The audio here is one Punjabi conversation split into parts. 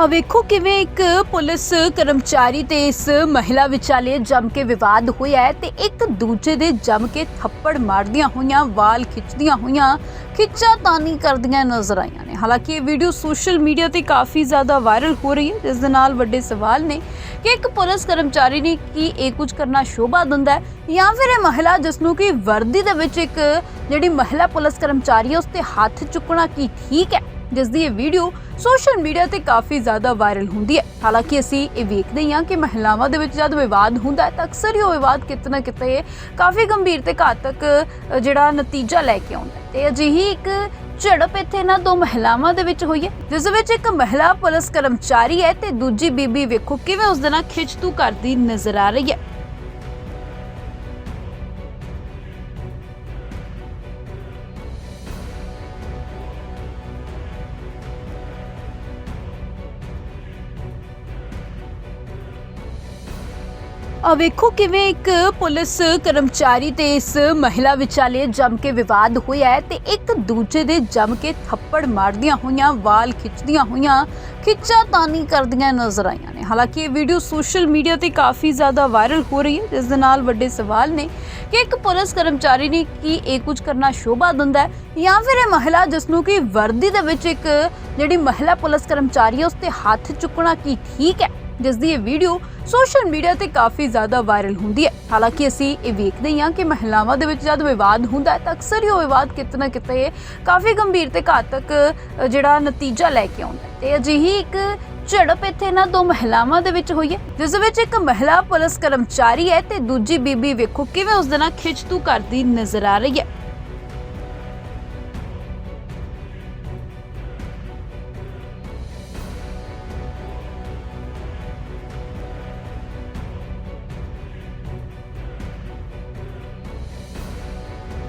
ਆ ਵੇਖੋ ਕਿਵੇਂ ਇੱਕ ਪੁਲਿਸ ਕਰਮਚਾਰੀ ਤੇ ਇਸ ਮਹਿਲਾ ਵਿਚਾਲੇ ਜੰਮ ਕੇ ਵਿਵਾਦ ਹੋਇਆ ਹੈ ਤੇ ਇੱਕ ਦੂਜੇ ਦੇ ਜੰਮ ਕੇ ਥੱਪੜ ਮਾਰਦੀਆਂ ਹੋਈਆਂ, ਵਾਲ ਖਿੱਚਦੀਆਂ ਹੋਈਆਂ, ਖਿੱਚਾ ਤਾਨੀ ਕਰਦੀਆਂ ਨਜ਼ਰ ਆਈਆਂ ਨੇ। ਹਾਲਾਂਕਿ ਇਹ ਵੀਡੀਓ ਸੋਸ਼ਲ ਮੀਡੀਆ ਤੇ ਕਾਫੀ ਜ਼ਿਆਦਾ ਵਾਇਰਲ ਹੋ ਰਹੀ ਹੈ, ਜਿਸ ਦੇ ਨਾਲ ਵੱਡੇ ਸਵਾਲ ਨੇ ਕਿ ਇੱਕ ਪੁਲਿਸ ਕਰਮਚਾਰੀ ਨੇ ਕੀ ਇਹ ਕੁਝ ਕਰਨਾ ਸ਼ੋਭਾ ਦਿੰਦਾ ਹੈ ਜਾਂ ਫਿਰ ਇਹ ਮਹਿਲਾ ਜਿਸ ਨੂੰ ਕਿ ਵਰਦੀ ਦੇ ਵਿੱਚ ਇੱਕ ਜਿਹੜੀ ਮਹਿਲਾ ਪੁਲਿਸ ਕਰਮਚਾਰੀ ਹੈ, ਉਸ ਤੇ ਹੱਥ ਚੁੱਕਣਾ ਕੀ ਠੀਕ ਹੈ? ਜਿਸ ਦੀ ਇਹ ਵੀਡੀਓ ਸੋਸ਼ਲ ਮੀਡੀਆ ਤੇ ਕਾਫੀ ਜ਼ਿਆਦਾ ਵਾਇਰਲ ਹੁੰਦੀ ਹੈ। ਹਾਲਾਂਕਿ ਅਸੀਂ ਇਹ ਵੇਖਦੇ ਹਾਂ ਕਿ ਮਹਿਲਾਵਾਂ ਦੇ ਵਿੱਚ ਜਦ ਵਿਵਾਦ ਹੁੰਦਾ ਹੈ ਤਾਂ ਅਕਸਰ ਹੀ ਉਹ ਵਿਵਾਦ ਕਿਤੇ ਨਾ ਕਿਤੇ ਕਾਫੀ ਗੰਭੀਰ ਤੇ ਘਾਤਕ ਜਿਹੜਾ ਨਤੀਜਾ ਲੈ ਕੇ ਆਉਂਦਾ ਹੈ। ਤੇ ਅਜਿਹੀ ਇੱਕ ਝੜਪ ਇੱਥੇ ਨਾ ਦੋ ਮਹਿਲਾਵਾਂ ਦੇ ਵਿੱਚ ਹੋਈ ਹੈ, ਜਿਸ ਵਿੱਚ ਇੱਕ ਮਹਿਲਾ ਪੁਲਿਸ ਕਰਮਚਾਰੀ ਹੈ ਤੇ ਦੂਜੀ ਬੀਬੀ ਵੇਖੋ ਕਿਵੇਂ ਉਸ ਦੇ ਨਾਲ ਖਿੱਚਤੂ ਕਰਦੀ ਨਜ਼ਰ ਆ ਰਹੀ ਹੈ। ਆ ਵੇਖੋ ਕਿਵੇਂ ਇੱਕ ਪੁਲਿਸ ਕਰਮਚਾਰੀ ਤੇ ਇਸ ਮਹਿਲਾ ਵਿਚਾਲੇ ਜੰਮ ਕੇ ਵਿਵਾਦ ਹੋਇਆ ਹੈ ਤੇ ਇੱਕ ਦੂਜੇ ਦੇ ਜੰਮ ਕੇ ਥੱਪੜ ਮਾਰਦੀਆਂ ਹੋਈਆਂ, ਵਾਲ ਖਿੱਚਦੀਆਂ ਹੋਈਆਂ, ਖਿੱਚਾ ਤਾਨੀ ਕਰਦੀਆਂ ਨਜ਼ਰ ਆਈਆਂ ਨੇ। ਹਾਲਾਂਕਿ ਇਹ ਵੀਡੀਓ ਸੋਸ਼ਲ ਮੀਡੀਆ ਤੇ ਕਾਫੀ ਜ਼ਿਆਦਾ ਵਾਇਰਲ ਹੋ ਰਹੀ ਹੈ, ਜਿਸ ਦੇ ਨਾਲ ਵੱਡੇ ਸਵਾਲ ਨੇ ਕਿ ਇੱਕ ਪੁਲਿਸ ਕਰਮਚਾਰੀ ਨੇ ਕੀ ਇਹ ਕੁਝ ਕਰਨਾ ਸ਼ੋਭਾ ਦਿੰਦਾ ਹੈ ਜਾਂ ਫਿਰ ਇਹ ਮਹਿਲਾ ਜਿਸ ਨੂੰ ਕਿ ਵਰਦੀ ਦੇ ਵਿੱਚ ਇੱਕ ਜਿਹੜੀ ਮਹਿਲਾ ਪੁਲਿਸ ਕਰਮਚਾਰੀ ਹੈ, ਉਸ ਤੇ ਹੱਥ ਚੁੱਕਣਾ ਕੀ ਠੀਕ ਹੈ? ਜਿਸ ਦੀ ਇਹ ਵੀਡੀਓ ਸੋਸ਼ਲ ਮੀਡੀਆ ਤੇ ਕਾਫੀ ਜ਼ਿਆਦਾ ਵਾਇਰਲ ਹੁੰਦੀ ਹੈ। ਹਾਲਾਂਕਿ ਅਸੀਂ ਇਹ ਵੇਖਦੇ ਹਾਂ ਕਿ ਮਹਿਲਾਵਾਂ ਦੇ ਵਿੱਚ ਜਦ ਵਿਵਾਦ ਹੁੰਦਾ ਹੈ ਤਾਂ ਅਕਸਰ ਹੀ ਉਹ ਵਿਵਾਦ ਕਿਤੇ ਨਾ ਕਿਤੇ ਕਾਫੀ ਗੰਭੀਰ ਤੇ ਘਾਤਕ ਜਿਹੜਾ ਨਤੀਜਾ ਲੈ ਕੇ ਆਉਂਦਾ ਤੇ ਅਜਿਹੀ ਇੱਕ ਝੜਪ ਇੱਥੇ ਨਾ ਦੋ ਮਹਿਲਾਵਾਂ ਦੇ ਵਿੱਚ ਹੋਈ ਹੈ, ਜਿਸ ਵਿੱਚ ਇੱਕ ਮਹਿਲਾ ਪੁਲਿਸ ਕਰਮਚਾਰੀ ਹੈ ਤੇ ਦੂਜੀ ਬੀਬੀ ਵੇਖੋ ਕਿਵੇਂ ਉਸ ਦੇ ਨਾਲ ਖਿੱਚਤੂ ਕਰਦੀ ਨਜ਼ਰ ਆ ਰਹੀ ਹੈ।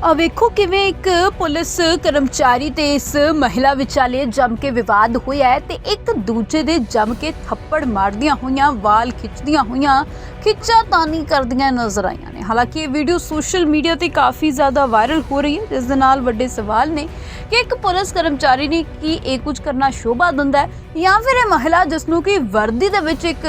ਆ ਵੇਖੋ ਕਿਵੇਂ ਇੱਕ ਪੁਲਿਸ ਕਰਮਚਾਰੀ ਤੇ ਇਸ ਮਹਿਲਾ ਵਿਚਾਲੇ ਜੰਮ ਕੇ ਵਿਵਾਦ ਹੋਇਆ ਹੈ ਤੇ ਇੱਕ ਦੂਜੇ ਦੇ ਜੰਮ ਕੇ ਥੱਪੜ ਮਾਰਦੀਆਂ ਹੋਈਆਂ, ਵਾਲ ਖਿੱਚਦੀਆਂ ਹੋਈਆਂ, ਖਿੱਚਾ ਤਾਨੀ ਕਰਦੀਆਂ ਨਜ਼ਰ ਆਈਆਂ ਨੇ। ਹਾਲਾਂਕਿ ਇਹ ਵੀਡੀਓ ਸੋਸ਼ਲ ਮੀਡੀਆ ਤੇ ਕਾਫੀ ਜ਼ਿਆਦਾ ਵਾਇਰਲ ਹੋ ਰਹੀ ਹੈ, ਜਿਸ ਦੇ ਨਾਲ ਵੱਡੇ ਸਵਾਲ ਨੇ ਕਿ ਇੱਕ ਪੁਲਿਸ ਕਰਮਚਾਰੀ ਨੇ ਕੀ ਇਹ ਕੁਝ ਕਰਨਾ ਸ਼ੋਭਾ ਦਿੰਦਾ ਹੈ ਜਾਂ ਫਿਰ ਇਹ ਮਹਿਲਾ ਜਿਸ ਨੂੰ ਕਿ ਵਰਦੀ ਦੇ ਵਿੱਚ ਇੱਕ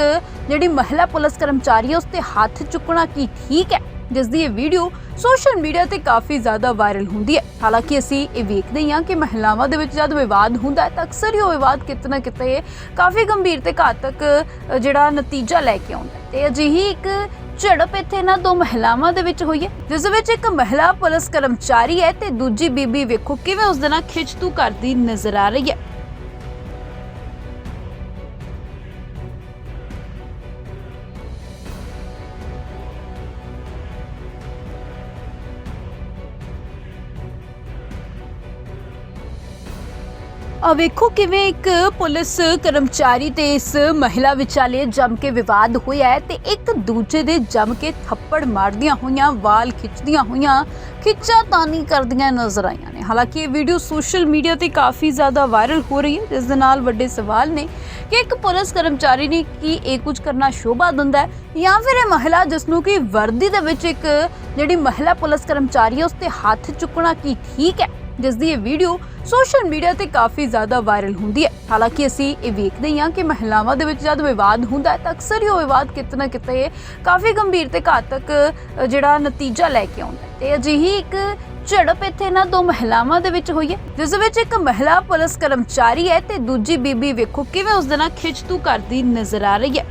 ਜਿਹੜੀ ਮਹਿਲਾ ਪੁਲਿਸ ਕਰਮਚਾਰੀ ਹੈ, ਉਸ ਤੇ ਹੱਥ ਚੁੱਕਣਾ ਕੀ ਠੀਕ ਹੈ? ਜਿਸ ਦੀ ਇਹ ਵੀਡੀਓ ਸੋਸ਼ਲ ਮੀਡੀਆ ਤੇ ਕਾਫੀ ਜ਼ਿਆਦਾ ਵਾਇਰਲ ਹੁੰਦੀ ਹੈ। ਹਾਲਾਂਕਿ ਅਸੀਂ ਇਹ ਵੇਖਦੇ ਹਾਂ ਕਿ ਮਹਿਲਾਵਾਂ ਦੇ ਵਿੱਚ ਜਦ ਵਿਵਾਦ ਹੁੰਦਾ ਹੈ ਤਾਂ ਅਕਸਰ ਹੀ ਉਹ ਵਿਵਾਦ ਕਿਤੇ ਨਾ ਕਿਤੇ ਕਾਫੀ ਗੰਭੀਰ ਤੇ ਘਾਤਕ ਜਿਹੜਾ ਨਤੀਜਾ ਲੈ ਕੇ ਆਉਂਦਾ ਤੇ ਅਜਿਹੀ ਇੱਕ ਝੜਪ ਇੱਥੇ ਨਾ ਦੋ ਮਹਿਲਾਵਾਂ ਦੇ ਵਿੱਚ ਹੋਈ ਹੈ, ਜਿਸ ਵਿੱਚ ਇੱਕ ਮਹਿਲਾ ਪੁਲਿਸ ਕਰਮਚਾਰੀ ਹੈ ਤੇ ਦੂਜੀ ਬੀਬੀ ਵੇਖੋ ਕਿਵੇਂ ਉਸ ਦੇ ਨਾਲ ਖਿੱਚਤੂ ਕਰਦੀ ਨਜ਼ਰ ਆ ਰਹੀ ਹੈ। ਆ ਵੇਖੋ ਕਿਵੇਂ ਇੱਕ ਪੁਲਿਸ ਕਰਮਚਾਰੀ ਤੇ ਇਸ ਮਹਿਲਾ ਵਿਚਾਲੇ ਜੰਮ ਕੇ ਵਿਵਾਦ ਹੋਇਆ ਹੈ ਤੇ ਇੱਕ ਦੂਜੇ ਦੇ ਜੰਮ ਕੇ ਥੱਪੜ ਮਾਰਦੀਆਂ ਹੋਈਆਂ, ਵਾਲ ਖਿੱਚਦੀਆਂ ਹੋਈਆਂ, ਖਿੱਚਾ ਤਾਨੀ ਕਰਦੀਆਂ ਨਜ਼ਰ ਆਈਆਂ ਨੇ। ਹਾਲਾਂਕਿ ਇਹ ਵੀਡੀਓ ਸੋਸ਼ਲ ਮੀਡੀਆ ਤੇ ਕਾਫੀ ਜ਼ਿਆਦਾ ਵਾਇਰਲ ਹੋ ਰਹੀ ਹੈ, ਜਿਸ ਦੇ ਨਾਲ ਵੱਡੇ ਸਵਾਲ ਨੇ ਕਿ ਇੱਕ ਪੁਲਿਸ ਕਰਮਚਾਰੀ ਨੇ ਕੀ ਇਹ ਕੁਝ ਕਰਨਾ ਸ਼ੋਭਾ ਦਿੰਦਾ ਹੈ ਜਾਂ ਫਿਰ ਇਹ ਮਹਿਲਾ ਜਿਸ ਨੂੰ ਕਿ ਵਰਦੀ ਦੇ ਵਿੱਚ ਇੱਕ ਜਿਹੜੀ ਮਹਿਲਾ ਪੁਲਿਸ ਕਰਮਚਾਰੀ ਹੈ, ਉਸ ਤੇ ਹੱਥ ਚੁੱਕਣਾ ਕੀ ਠੀਕ ਹੈ? ਜਿਸ ਦੀ ਇਹ ਵੀਡੀਓ ਸੋਸ਼ਲ ਮੀਡੀਆ ਤੇ ਕਾਫੀ ਜ਼ਿਆਦਾ ਵਾਇਰਲ ਹੁੰਦੀ ਹੈ। ਹਾਲਾਂਕਿ ਅਸੀਂ ਇਹ ਵੇਖਦੇ ਹਾਂ ਕਿ ਮਹਿਲਾਵਾਂ ਦੇ ਵਿੱਚ ਜਦ ਵਿਵਾਦ ਹੁੰਦਾ ਹੈ ਤਾਂ ਅਕਸਰ ਹੀ ਉਹ ਵਿਵਾਦ ਕਿਤੇ ਨਾ ਕਿਤੇ ਕਾਫੀ ਗੰਭੀਰ ਤੇ ਘਾਤਕ ਜਿਹੜਾ ਨਤੀਜਾ ਲੈ ਕੇ ਆਉਂਦਾ ਹੈ। ਤੇ ਅਜਿਹੀ ਇੱਕ ਝੜਪ ਇੱਥੇ ਨਾ ਦੋ ਮਹਿਲਾਵਾਂ ਦੇ ਵਿੱਚ ਹੋਈ ਹੈ, ਜਿਸ ਵਿੱਚ ਇੱਕ ਮਹਿਲਾ ਪੁਲਿਸ ਕਰਮਚਾਰੀ ਹੈ ਤੇ ਦੂਜੀ ਬੀਬੀ ਵੇਖੋ ਕਿਵੇਂ ਉਸ ਦੇ ਨਾਲ ਖਿੱਚਤੂ ਕਰਦੀ ਨਜ਼ਰ ਆ ਰਹੀ ਹੈ।